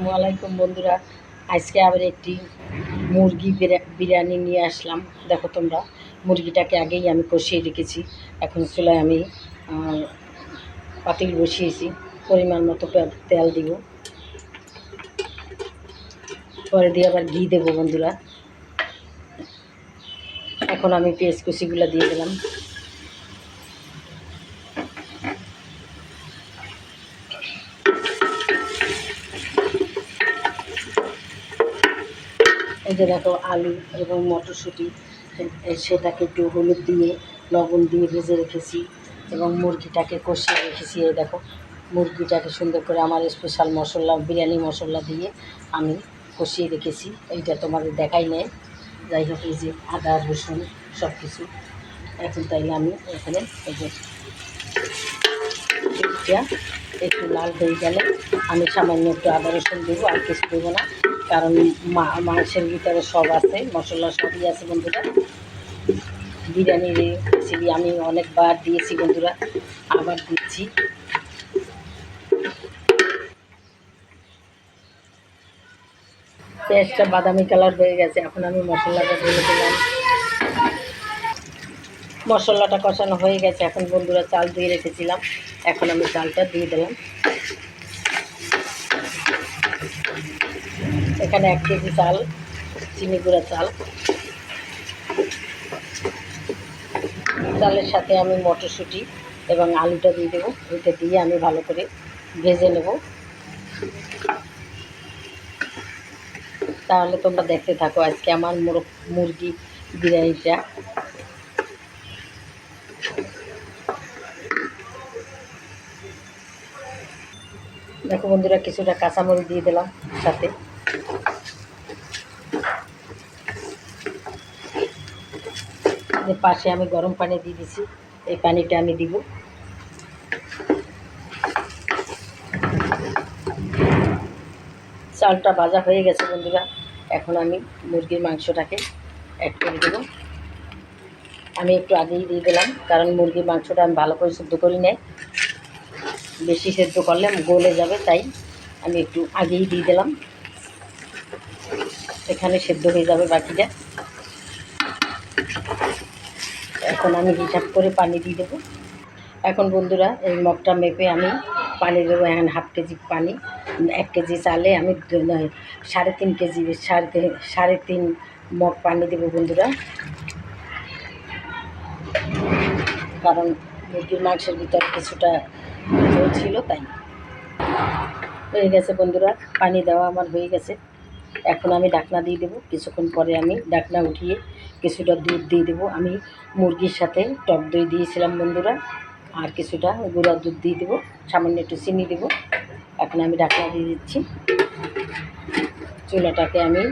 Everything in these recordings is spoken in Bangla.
আসসালামু আলাইকুম বন্ধুরা। আজকে আবার একটি মুরগি বিরা- বিরিয়ানি নিয়ে আসলাম। দেখো তোমরা, মুরগিটাকে আগেই আমি কষিয়ে রেখেছি। এখন চুলায় আমি পাতিল বসিয়েছি। পরিমাণ মতো তেল দিব। পরে দিয়ে আবার ঘি দেবো বন্ধুরা। এখন আমি পেঁয়াজ কুচিগুলো দিয়ে দিলাম। এই যে দেখো আলু এবং মটরশুঁটি সেটাকে একটু হলুদ দিয়ে, লবণ দিয়ে ভেজে রেখেছি এবং মুরগিটাকে কষিয়ে রেখেছি, এই দেখো। মুরগিটাকে সুন্দর করে আমার স্পেশাল মশলা, বিরিয়ানি মশলা দিয়ে আমি কষিয়ে রেখেছি। এইটা তোমাদের দেখাই নেই। যাই হোক, এই যে আদা, রসুন সব কিছু এখন তাইলে আমি এখানে এই যে একটু লাল হয়ে গেলে আমি সামান্য একটু আদা, রসুন দেবো, আর কিছু দেবো না। কারণ মাংসের ভিতরে সব আছে, মশলা সবই আছে বন্ধুরা। বিরিয়ানির রেসিপি আমি অনেকবার দিয়েছি বন্ধুরা, আবার দিচ্ছি। পেঁয়াজটা বাদামি কালার হয়ে গেছে, এখন আমি মশলাটা ঢেলে দিলাম। মশলাটা কষানো হয়ে গেছে, এখন বন্ধুরা চাল দিয়ে রেখেছিলাম, এখন আমি চালটা দিয়ে দিলাম। এখানে এক কেজি চাল, চিনি গুঁড়া চাল। চালের সাথে আমি মটরশুঁটি এবং আলুটা দিয়ে দেবো। এটা দিয়ে আমি ভালো করে ভেজে নেব। তাহলে তোমরা দেখতে থাকো আজকে আমার মুর- মুরগি বিরিয়ানিটা। দেখো বন্ধুরা, কিছুটা কাঁচামরিচ দিয়ে দিলাম সাথে। পাশে আমি গরম পানি দিয়ে দিছি, এই পানিটা আমি দিব। চালটা ভাজা হয়ে গেছে বন্ধুরা, এখন আমি মুরগির মাংসটাকে অ্যাড করে দেবো। আমি একটু আগেই দিয়ে দিলাম, কারণ মুরগির মাংসটা আমি ভালো করে সেদ্ধ করি নেই। বেশি সেদ্ধ করলে গলে যাবে, তাই আমি একটু আগেই দিয়ে দিলাম। এখানে সেদ্ধ হয়ে যাবে বাকিটা এখন আমি হিসাব করে পানি দিয়ে দেবো। এখন বন্ধুরা, এই মগটা মেপে আমি পানি দেবো এখন হাফ কেজি পানি, এক কেজি চালে আমি সাড়ে তিন কেজি, সাড়ে তিন সাড়ে তিন মগ পানি দেবো বন্ধুরা। কারণ মুরগির মাংসের ভিতরে কিছুটা ছিল তাই। হয়ে গেছে বন্ধুরা, পানি দেওয়া আমার হয়ে গেছে। এখন আমি ডাকনা দিয়ে দেবো, কিছুক্ষণ পরে আমি ডাকনা উঠিয়ে কিছুটা দুধ দিয়ে দেবো। আমি মুরগির সাথে টক দই দিয়েছিলাম বন্ধুরা, আর কিছুটা গুঁড়া দুধ দিয়ে দেবো, সামান্য একটু চিনি দেবো। এখন আমি ডাকনা দিয়ে দিচ্ছি। চুলাটাকে আমি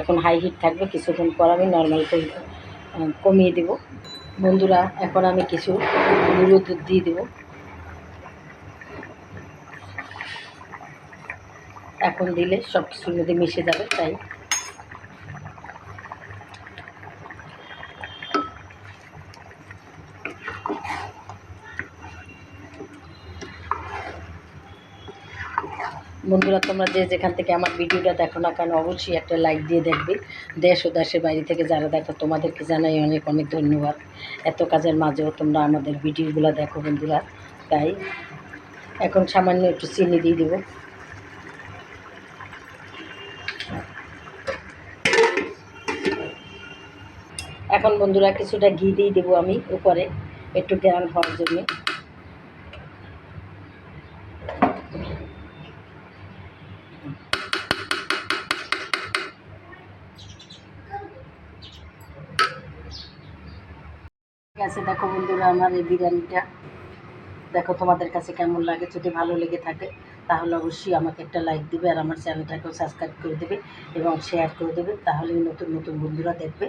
এখন হাই হিট থাকবে, কিছুক্ষণ পর আমি নর্মাল করে কমিয়ে দেবো। বন্ধুরা, এখন আমি কিছু গুঁড়ো দুধ দিয়ে দেবো। এখন দিলে সব কিছুর মধ্যে মিশে যাবে, তাই। বন্ধুরা, তোমরা যে যেখান থেকে আমার ভিডিওটা দেখো না কেন, অবশ্যই একটা লাইক দিয়ে দেখবে। দেশ ও দেশের বাইরে থেকে যারা দেখো, তোমাদেরকে জানাই অনেক অনেক ধন্যবাদ। এত কাজের মাঝেও তোমরা আমাদের ভিডিওগুলো দেখো বন্ধুরা, তাই। এখন সামান্য একটু চিনি দিয়ে দেবো। এখন বন্ধুরা কিছুটা ঘি দিয়ে দেবো আমি উপরে, একটু গ্রান হওয়ার জন্য। আছে, দেখো বন্ধুরা আমার এই বিরিয়ানিটা। দেখো তোমাদের কাছে কেমন লাগে, যদি ভালো লেগে থাকে, তাহলে অবশ্যই আমাকে একটা লাইক দিবে আর আমার চ্যানেলটাকেও সাবস্ক্রাইব করে দেবে এবং শেয়ার করে দেবে, তাহলেই নতুন নতুন বন্ধুরা দেখবে।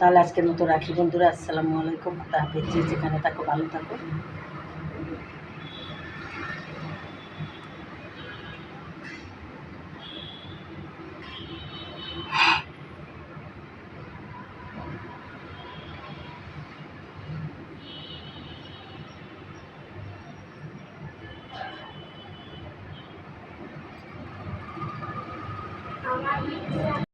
তাহলে আজকের মতো রাখি বন্ধুরা আসসালামু আলাইকুম তাহলে যে যেখানে থাকো ভালো থাকো।